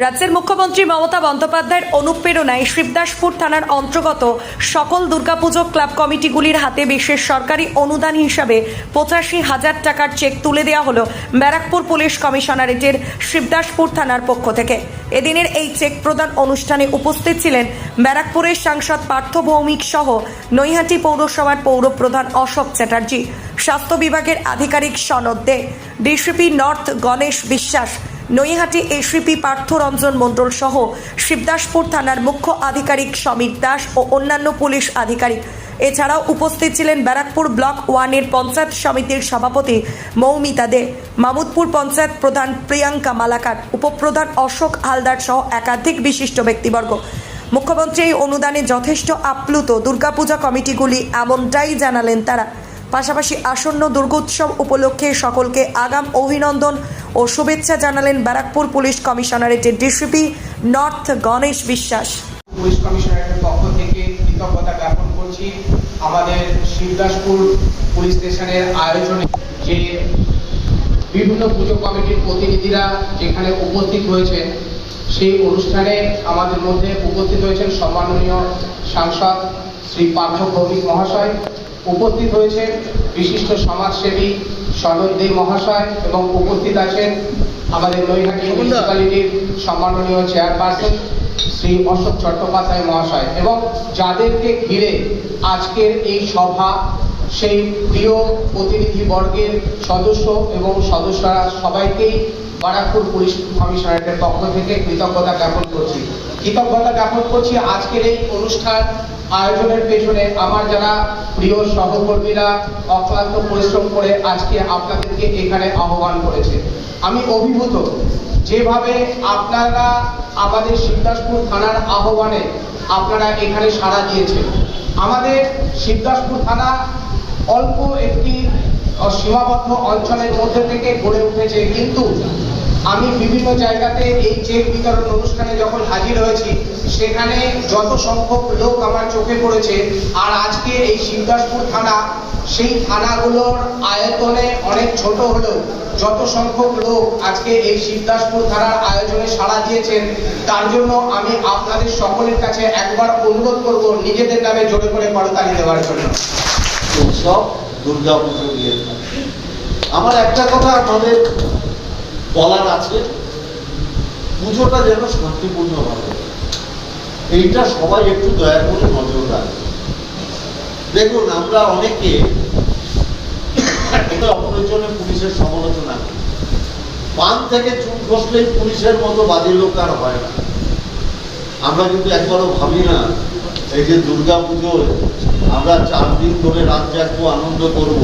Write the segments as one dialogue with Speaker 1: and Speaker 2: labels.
Speaker 1: রাজ্যের মুখ্যমন্ত্রী মমতা বন্দ্যোপাধ্যায়ের অনুপ্রেরণায় শিবদাসপুর থানার অন্তর্গত সকল দুর্গাপুজো ক্লাব কমিটিগুলির হাতে বিশেষ সরকারি অনুদান হিসাবে পঁচাশি হাজার টাকার চেক তুলে দেওয়া হলো ব্যারাকপুর পুলিশ কমিশনারেটের শিবদাসপুর থানার পক্ষ থেকে। এদিনের এই চেক প্রদান অনুষ্ঠানে উপস্থিত ছিলেন ব্যারাকপুরের সাংসদ পার্থ ভৌমিক সহ নৈহাটি পৌরসভার পৌরপ্রধান অশোক চ্যাটার্জি, স্বাস্থ্য বিভাগের আধিকারিক সনদ দে, ডিসিপি নর্থ গণেশ বিশ্বাস নৈহাটি এসিপি পার্থরঞ্জন মণ্ডল সহ শিবদাসপুর থানার মুখ্য আধিকারিক সমীর দাস ও অন্যান্য পুলিশ আধিকারিক। এছাড়াও উপস্থিত ছিলেন ব্যারাকপুর ব্লক ওয়ানের পঞ্চায়েত সমিতির সভাপতি মৌমিতা দে, মামুদপুর পঞ্চায়েত প্রধান প্রিয়াঙ্কা মালাকার, উপপ্রধান অশোক হালদার সহ একাধিক বিশিষ্ট ব্যক্তিবর্গ। মুখ্যমন্ত্রী এই অনুদানে যথেষ্ট আপ্লুত দুর্গাপূজা কমিটিগুলি এমনটাই জানালেন তারা। পাশাপাশি আসন্ন দুর্গোৎসব উপলক্ষে সকলকে আগাম অভিনন্দন ও শুভেচ্ছা জানালেন Barrackpore police কমিশনারেটের DCP north Ganesh Biswas.
Speaker 2: Police কমিশনারের পক্ষ থেকে কৃতজ্ঞতা জ্ঞাপন করছি। আমাদের শিবদাসপুর পুলিশ স্টেশনের আয়োজনে যে বিভিন্ন পুজো কমিটির প্রতিনিধিরা যেখানে উপস্থিত হয়েছেন, সেই অনুষ্ঠানে আমাদের মধ্যে উপস্থিত হয়েছেন সম্মাননীয় সাংসদ শ্রী পার্থ ভৌমিক মহাশয় উপস্থিত হয়েছেন বিশিষ্ট সমাজসেবী সনদ দে মহাশয় এবং উপস্থিত আছেন আমাদের নৈহাটি মিউনিসিপ্যালিটির সম্মাননীয় চেয়ারপারসন শ্রী অশোক চট্টোপাধ্যায় মহাশয় এবং যাদেরকে ঘিরে আজকের এই সভা সেই প্রিয় প্রতিনিধি বর্গের সদস্য এবং সদস্যরা সবাইকেই বারাকপুর পুলিশ কমিশনারেটের পক্ষ থেকে কৃতজ্ঞতা জ্ঞাপন করছি। কৃতজ্ঞতা জ্ঞাপন করছি আজকের এই অনুষ্ঠান আয়োজনের পেছনে আমার যারা প্রিয় সহকর্মীরা অক্লান্ত পরিশ্রম করে আজকে আপনাদেরকে এখানে আহ্বান করেছে, আমি অভিভূত যেভাবে আপনারা আমাদের শিবদাসপুর থানার আহ্বানে আপনারা এখানে সাড়া দিয়েছেন। আমাদের শিবদাসপুর থানা অল্প একটি সীমাবদ্ধ অঞ্চলের মধ্যে থেকে গড়ে উঠেছে, কিন্তু আমি বিভিন্ন জায়গাতে এই চেক বিতরণ অনুষ্ঠানে যখন হাজির হয়েছি, সেখানে যত সংখ্যক লোক আমার চোখে পড়েছে, আর আজকে এই শিবদাসপুর থানা, সেই থানাগুলোর আয়তনে অনেক ছোট হলেও যত সংখ্যক লোক আজকে এই শিবদাসপুর থানার আয়োজনে সাড়া দিয়েছেন, তার জন্য আমি আপনাদের সকলের কাছে একবার অনুরোধ করব নিজেদের নামে জোরে করে করতালি দেওয়ার জন্য।
Speaker 3: উৎসব দুর্গা পুজো নিয়ে। আমার একটা কথা আপনাদের বলার আছে। পুজোটা যেন শান্তিপূর্ণ হবে এইটা সবাই একটু দয়া করে নজর রাখবে দেখুন, আমরা অনেকে অপ্রয়োজনে পুলিশের সমালোচনা করি। পান থেকে চুন খসলেই পুলিশের মতো বাজে লোক আর হয় না। আমরা কিন্তু একবারও ভাবি না, এই যে দুর্গা পুজোয় আমরা চার দিন ধরে রাত জাগবো, আনন্দ করব।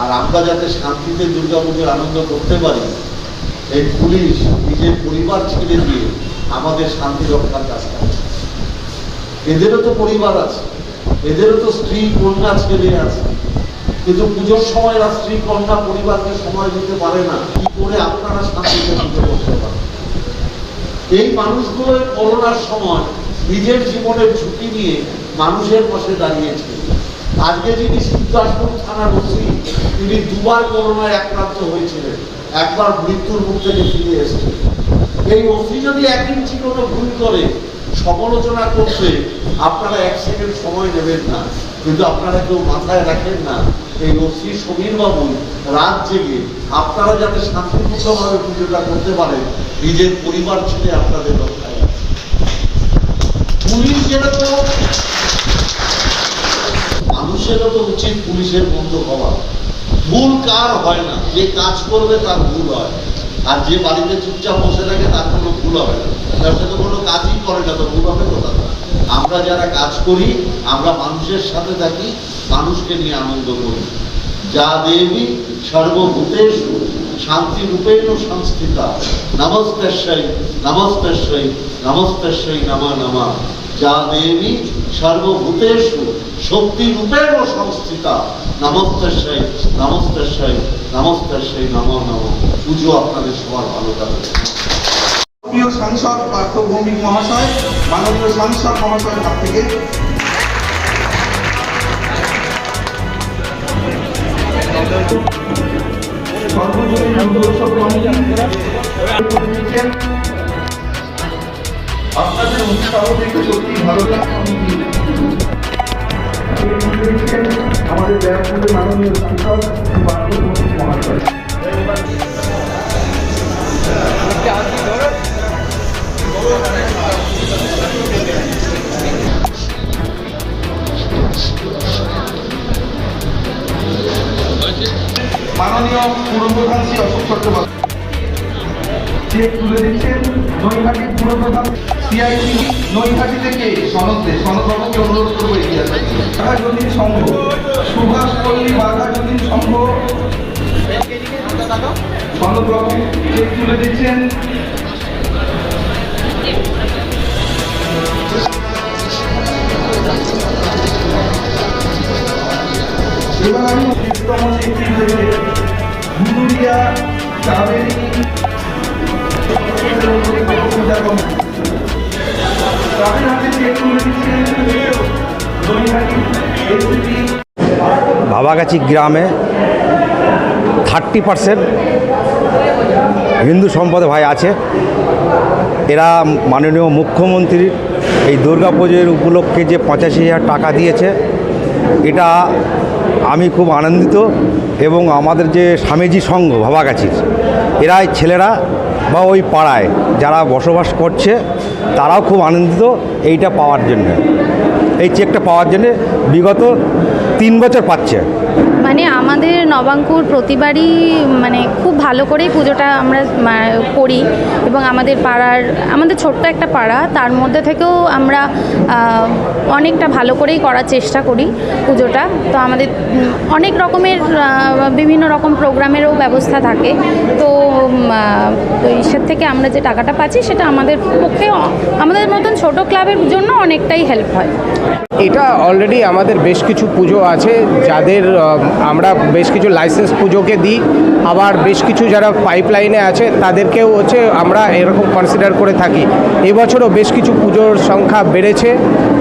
Speaker 3: আর আমরা যাতে শান্তিতে দুর্গা পুজোর আনন্দ করতে পারি এই পুলিশ নিজের পরিবার ছেড়ে দিয়ে আমাদের শান্তি রক্ষার কাজ করে। এদেরও তো পরিবার আছে, এদেরও তো স্ত্রী কন্যা ছেলে আছে। কিন্তু পুজোর সময় আর স্ত্রী কন্যা পরিবারকে সময় দিতে পারে না। কি করে আপনারা শান্তিতে পুজো করতে পারেন? এই মানুষগুলো করোনার সময় নিজের জীবনের ঝুঁকি নিয়ে মানুষের পাশে দাঁড়িয়েছে। আজকে যিনি সিদ্ধাসপুর থানার ওসি, তিনি দুবার করোনায় আক্রান্ত হয়েছিলেন। একবার মৃত্যুর মুখ থেকে ফিরে এসেছেন এই ওসি যদি এক ইঞ্চি কোনো ভুল করে, সমালোচনা করতে আপনারা এক সেকেন্ড সময় নেবেন না। কিন্তু আপনারা কেউ মাথায় রাখেন না, এই ওসি সমীর বাবু রাত জেগে আপনারা যাতে শান্তিপূর্ণভাবে পুজোটা করতে পারেন, নিজের পরিবার ছেড়ে আপনাদের রক্ষায় আছে। পুলিশ যেরকম মানুষেরও তো উচিত পুলিশের বন্ধু হওয়া। ভুল কার হয় না? যে কাজ করবে তার ভুল হয়। আর যে বাড়িতে চুপচাপ বসে থাকে, তার কোনো ভুল হবে না। তার সাথে কোনো কাজই করে না, তো ভুল হবে কোথা আমরা যারা কাজ করি, আমরা মানুষের সাথে থাকি, মানুষকে নিয়ে আনন্দ করি। যা দেবী সর্বভূতেষু শান্তি রূপেণ সংস্থিতা নমস্তস্যই নমস্তস্যই নমস্তস্যই নমা নমা। যা দেবী সর্বভূতেষু শক্তি রূপেণ সংস্থিতা। নমস্তস্যই নমস্তস্যই নমস্তস্যই নম নম। পুজো আপনাদের সবার ভালো কাটে
Speaker 4: প্রিয় সাংসদ পার্থ ভৌমিক মহাশয়, মাননীয় সাংসদ মহাশয়ের হাত থেকে। আপনাদের উৎসাহ দেখে সত্যি ভালো লাগছে। আমাদের ব্যায়ামপুরের মাননীয় পার্থভূমি মহাশয় মাননীয় পুরপ্রধান শ্রী অশোক চট্টোপাধ্যায়। চেক তুলে দিচ্ছেন নৈহাটি পুরপ্রধান সিআইসি নৈহাটি থেকে সনদে সনদবাবুকে অনুরোধ করব এগিয়ে আসতে বাঘা যতীন সংঘ সুভাষ পল্লী বাঘা যতীন সংঘ সনদবাবু চেক তুলে দিচ্ছেন এবার আমি উত্তম চেকটি
Speaker 5: ভাবাগাছি গ্রামে থার্টি পার্সেন্ট হিন্দু সম্পদে ভাই আছে। এরা মাননীয় মুখ্যমন্ত্রীর এই দুর্গা পুজোর উপলক্ষে যে পঁচাশি হাজার টাকা দিয়েছে, এটা আমি খুব আনন্দিত এবং আমাদের যে স্বামীজি সংঘ ভাবাগাছির এরা এই ছেলেরা বা ওই পাড়ায় যারা বসবাস করছে, তারাও খুব আনন্দিত এইটা পাওয়ার জন্য। এই চেকটা পাওয়ার জন্য বিগত তিন বছর পাচ্ছে।
Speaker 6: মানে আমাদের নবাঙ্কুর প্রতিবারই মানে খুব ভালো করেই পুজোটা আমরা করি এবং আমাদের পাড়ার, আমাদের ছোট্ট একটা পাড়া, তার মধ্যে থেকেও আমরা অনেকটা ভালো করেই করার চেষ্টা করি পুজোটা। তো আমাদের অনেক রকমের বিভিন্ন রকম প্রোগ্রামেরও ব্যবস্থা থাকে। তো ঈশ্বর থেকে আমরা যে টাকাটা পাচ্ছি সেটা আমাদের পক্ষে আমাদের মতন ছোট ক্লাবের জন্য অনেকটাই হেল্প হয়।
Speaker 7: এটা অলরেডি আমাদের বেশ কিছু পুজো আছে, যাদের আমরা বেশ কিছু লাইসেন্স পুজোকে দিই। আবার বেশ কিছু যারা পাইপলাইনে আছে, তাদেরকেও হচ্ছে আমরা এরকম কনসিডার করে থাকি। এবছরও বেশ কিছু পুজোর সংখ্যা বেড়েছে।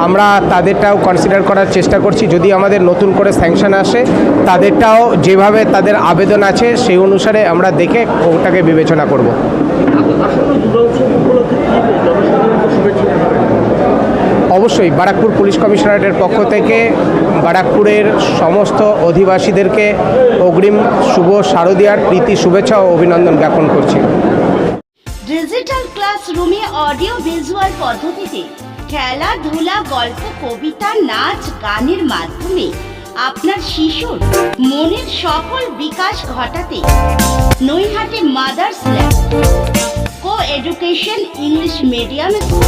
Speaker 7: আমরা তাদেরটাও কনসিডার করার চেষ্টা করছি। যদি আমাদের নতুন করে স্যাংশন আসে, তাদেরটাও যেভাবে তাদের আবেদন আছে, সেই অনুসারে আমরা দেখে ওটাকে বিবেচনা করব। অবশ্যই বারাকপুর পুলিশ কমিশনারেটের পক্ষ থেকে বারাকপুরের সমস্ত অধিবাসীদেরকে অগ্রিম শুভ শারদীয়ার প্রীতি, শুভেচ্ছা ও অভিনন্দন জ্ঞাপন করছি।
Speaker 8: ডিজিটাল ক্লাসরুমে অডিও ভিজুয়াল পদ্ধতিতে খেলাধুলা গল্প, কবিতা, নাচ, গানের মাধ্যমে আপনার শিশুর মনের সফল বিকাশ ঘটাতে Naihati mothers lab co education English medium school